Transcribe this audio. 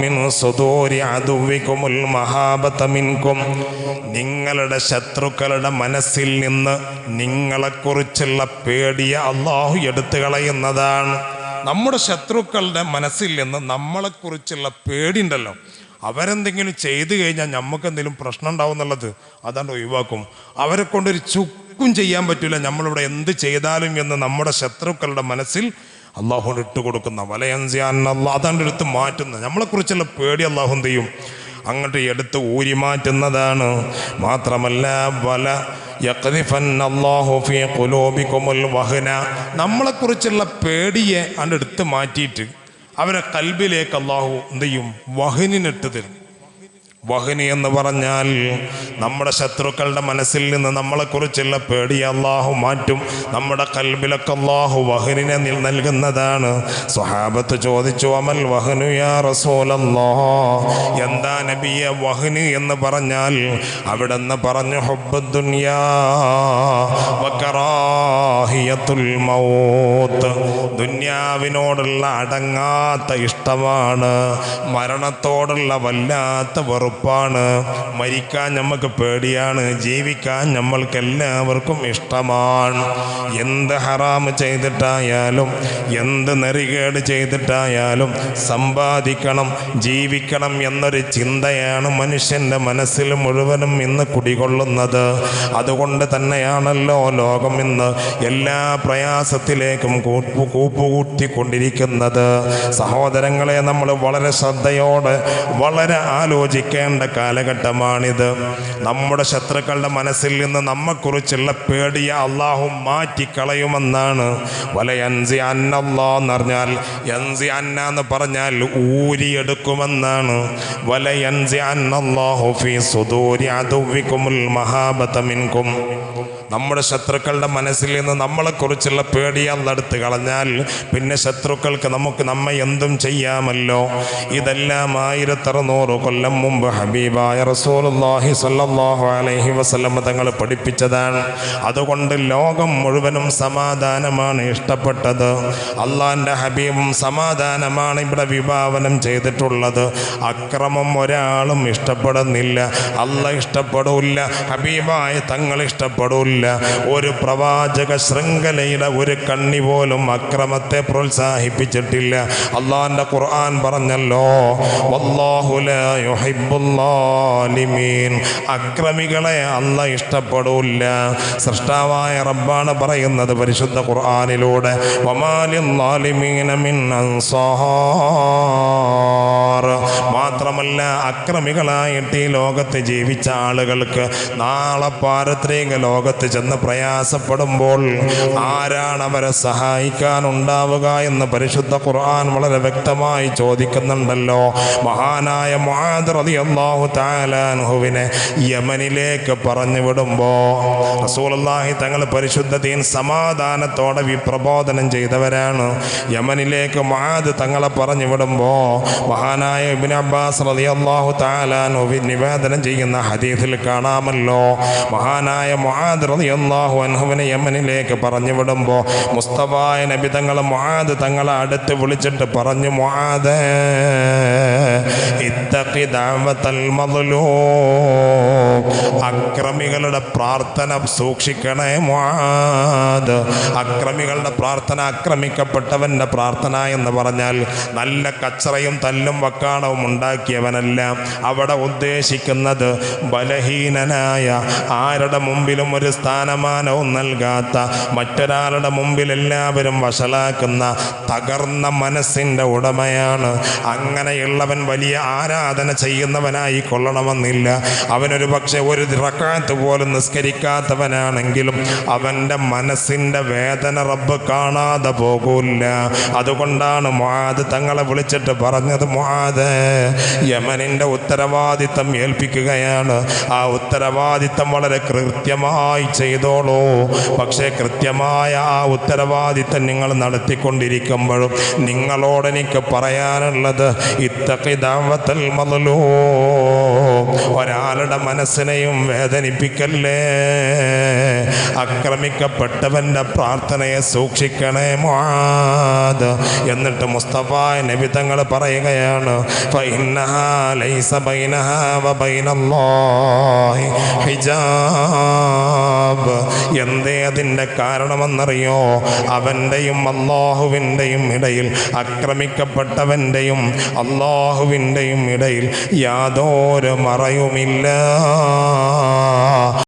മിൻ സുദൂരി മിൻകും. നിങ്ങളുടെ ശത്രുക്കളുടെ മനസ്സിൽ നിന്ന് നിങ്ങളെക്കുറിച്ചുള്ള പേടിയെ അള്ളാഹു എടുത്തു കളയുന്നതാണ്. നമ്മുടെ ശത്രുക്കളുടെ മനസ്സിൽ നിന്ന് നമ്മളെക്കുറിച്ചുള്ള പേടിയുണ്ടല്ലോ അവരെന്തെങ്കിലും ചെയ്തു കഴിഞ്ഞാൽ നമുക്ക് എന്തെങ്കിലും പ്രശ്നം ഉണ്ടാവും എന്നുള്ളത് അതാണ്ട് ഒഴിവാക്കും. അവരെ കൊണ്ടൊരു ചുക്കും ചെയ്യാൻ പറ്റില്ല നമ്മളിവിടെ എന്ത് ചെയ്താലും എന്ന് നമ്മുടെ ശത്രുക്കളുടെ മനസ്സിൽ അള്ളാഹു ഇട്ട് കൊടുക്കുന്ന വലയൻസിയാൻ അള്ളാഹ് അതാണ്ട് എടുത്ത് മാറ്റുന്നത്. നമ്മളെക്കുറിച്ചുള്ള പേടി അള്ളാഹു എന്ത് ചെയ്യും? അങ്ങോട്ട് എടുത്ത് ഊരി മാറ്റുന്നതാണ്. മാത്രമല്ല വല നമ്മളെക്കുറിച്ചുള്ള പേടിയെ അങ്ങട് എടുത്ത് മാറ്റിയിട്ട് അവരെ കൽബിലേക്ക് അള്ളാഹു എന്ത് ചെയ്യും? വഹനിനിട്ട് തരും. വഹനി എന്ന് പറഞ്ഞാൽ നമ്മുടെ ശത്രുക്കളുടെ മനസ്സിൽ നിന്ന് നമ്മളെക്കുറിച്ചുള്ള പേടി അള്ളാഹു മാറ്റും. നമ്മുടെ കൽബിലൊക്കെ അള്ളാഹു വഹനിനെ നിൽ- നൽകുന്നതാണ്. സ്വഹാബത്ത് ചോദിച്ചു അമൽ വഹനു യാ റസൂലല്ലാ? എന്താ നബിയ വഹിനി എന്ന് പറഞ്ഞാൽ അവിടെ നിന്ന് പറഞ്ഞു മൗത്ത്. ദുന്യാവിനോടുള്ള അടങ്ങാത്ത ഇഷ്ടമാണ്. മരണത്തോടുള്ള വല്ലാത്ത വെറുപ്പാണ് മരിക്കാൻ നമുക്ക് പേടിയാണ്. ജീവിക്കാൻ നമ്മൾക്ക് എല്ലാവർക്കും ഇഷ്ടമാണ്. എന്ത് ഹറാമ് ചെയ്തിട്ടായാലും എന്ത് നെറികേട് ചെയ്തിട്ടായാലും സമ്പാദിക്കണം ജീവിക്കണം എന്നൊരു ചിന്തയാണ് മനുഷ്യന്റെ മനസ്സിൽ മുഴുവനും ഇന്ന് കുടികൊള്ളുന്നത്. അതുകൊണ്ട് തന്നെയാണല്ലോ ലോകം ഇന്ന് എല്ലാ പ്രയാസത്തിലേക്കും കൂപ്പു കൂപ്പുകൂട്ടിക്കൊണ്ടിരിക്കുന്നത്. സഹോദരങ്ങളെ നമ്മൾ വളരെ ശ്രദ്ധയോടെ വളരെ ആലോചിക്കേണ്ട കാലഘട്ടമാണിത്. നമ്മുടെ ശത്രുക്കളുടെ മനസ്സിൽ നിന്ന് നമ്മെക്കുറിച്ചുള്ള പേടിയെ അള്ളാഹു മാറ്റിക്കളയുമെന്നാണ്. വലയൻസി അന്നല്ലാ എന്ന് പറഞ്ഞാൽ എൻസി അന്ന എന്ന് പറഞ്ഞാൽ ഊരിയെടുക്കുമെന്നാണ്. വലയൻസി അന്നല്ലാഹു ഫീ സുദൂരി അതുവിക്കുമുൽ മഹാബത മിൻകും. നമ്മുടെ ശത്രുക്കളുടെ മനസ്സിൽ നിന്ന് നമ്മളെക്കുറിച്ചുള്ള പേടി അന്നെടുത്ത് കളഞ്ഞാൽ പിന്നെ ശത്രുക്കൾക്ക് നമുക്ക് നമ്മെ എന്തും ചെയ്യാമല്ലോ. ഇതെല്ലാം ആയിരത്തറുന്നൂറ് കൊല്ലം മുമ്പ് ഹബീബായ റസൂലുള്ളാഹി സ്വല്ലല്ലാഹു അലൈഹി വസല്ലം തങ്ങൾ പഠിപ്പിച്ചതാണ്. അതുകൊണ്ട് ലോകം മുഴുവനും സമാധാനമാണ് ഇഷ്ടപ്പെട്ടത്. അള്ളാന്റെ ഹബീബും സമാധാനമാണ് ഇവിടെ വിഭാവനം ചെയ്തിട്ടുള്ളത്. അക്രമം ഒരാളും ഇഷ്ടപ്പെടുന്നില്ല. അല്ല ഇഷ്ടപ്പെടില്ല. ഹബീബായ തങ്ങൾ ഇഷ്ടപ്പെടില്ല. ഒരു പ്രവാചക ശൃംഖലയുടെ ഒരു കണ്ണി പോലും അക്രമത്തെ പ്രോത്സാഹിപ്പിച്ചിട്ടില്ല. അള്ളാഹിന്റെ ഖുർആൻ പറഞ്ഞല്ലോ അക്രമികളെ അല്ല ഇഷ്ടപ്പെടില്ല. സൃഷ്ടാവായ റബ്ബാണ് പറയുന്നത് പരിശുദ്ധ ഖുർആാനിലൂടെ. അൻസാർ. മാത്രമല്ല അക്രമികളായിട്ട് ഈ ലോകത്ത് ജീവിച്ച ആളുകൾക്ക് നാളെ പാരത്രിക ലോകത്ത് ചെന്ന് പ്രയാസപ്പെടുമ്പോൾ ആരാണ് അവരെ സഹായിക്കാനുണ്ടാവുക എന്ന് പരിശുദ്ധ ഖുർആൻ വളരെ വ്യക്തമായി ചോദിക്കുന്നുണ്ടല്ലോ. മഹാനായ തആല അൻഹുവിനെ യമനിലേക്ക് പറഞ്ഞു വിടുമ്പോൾ റസൂലുള്ളാഹി തങ്ങൾ പരിശുദ്ധ ദീൻ സമാധാനത്തോടെ വിപ്രബോധനം ചെയ്തവരാണ്. യമനിലേക്ക് മുആദ് തങ്ങളെ പറഞ്ഞു വിടുമ്പോൾ മഹാനായ ഇബ്നു അബ്ബാസ് റളിയല്ലാഹു അൻഹു നിവേദനം ചെയ്യുന്ന ഹദീസിൽ കാണാമല്ലോ. മഹാനായ മുആദ് റളിയല്ലാഹു അൻഹുവിനെ യമനിലേക്ക് പറഞ്ഞു വിടുമ്പോൾ മുസ്തഫായ നബി തങ്ങളെ മുആദ് തങ്ങളെ അടുത്ത് വിളിച്ചിട്ട് പറഞ്ഞു മദ്ലൂം അക്രമികളുടെ പ്രാർത്ഥന സൂക്ഷിക്കണേ മുആദ്. അക്രമികളുടെ പ്രാർത്ഥന അക്രമിക്കപ്പെട്ടവന്റെ പ്രാർത്ഥന എന്ന് പറഞ്ഞാൽ നല്ല കച്ചറയും തല്ലും വക്കാണവും ഉണ്ടാക്കിയവനല്ല. അവിടെ ഉദ്ദേശിക്കുന്നത് ബലഹീനനായ ആരുടെ മുമ്പിലും ഒരു സ്ഥാനമാനവും നൽകാത്ത മറ്റൊരാളുടെ മുമ്പിൽ എല്ലാവരും വഷളാക്കുന്ന തകർന്ന മനസ്സിന്റെ ഉടമയാണ്. അങ്ങനെയുള്ളവൻ വലിയ ആരാധന ചെയ്യുന്നവനായി കൊള്ളണമെന്നില്ല. അവനൊരു പക്ഷെ ഒരു റക്കാത്ത് പോലും നിസ്കരിക്കാത്തവനാണെങ്കിലും അവന്റെ മനസ്സിന്റെ വേദന റബ്ബ് കാണാതെ പോകൂല്ല. അതുകൊണ്ടാണ് മുആദ് തങ്ങളെ വിളിച്ചിട്ട് പറഞ്ഞത് മുആദ് യമനിന്റെ ഉത്തരവാദിത്തം ഏൽപ്പിക്കുകയാണ്. ആ ഉത്തരവാദിത്തം വളരെ കൃത്യമായി ചെയ്തോളൂ. പക്ഷേ കൃത്യമായ ആ ഉത്തരവാദിത്തം നിങ്ങൾ നടത്തിക്കൊണ്ടിരിക്കുമ്പോഴും നിങ്ങളോട് എനിക്ക് പറയാനുള്ളത് ഇത്തഖി ദഅവത്തൽ മദ്ലൂം. ഒരാളുടെ മനസ്സിനെയും വേദനിപ്പിക്കല്ലേ? അക്രമിക്കപ്പെട്ടവന്റെ പ്രാർത്ഥനയെ സൂക്ഷിക്കണേ മാത് എന്നിട്ട് മുസ്തഫ നബി തങ്ങൾ പറയുകയാണ് ഹിജാബ്. എന്തേ അതിന്റെ കാരണമെന്നറിയോ? അവന്റെയും അള്ളാഹുവിന്റെയും ഇടയിൽ ആക്രമിക്കപ്പെട്ടവന്റെയും അള്ളാഹുവിന്റെയും ഇടയിൽ യാതൊരു മറയുമില്ല.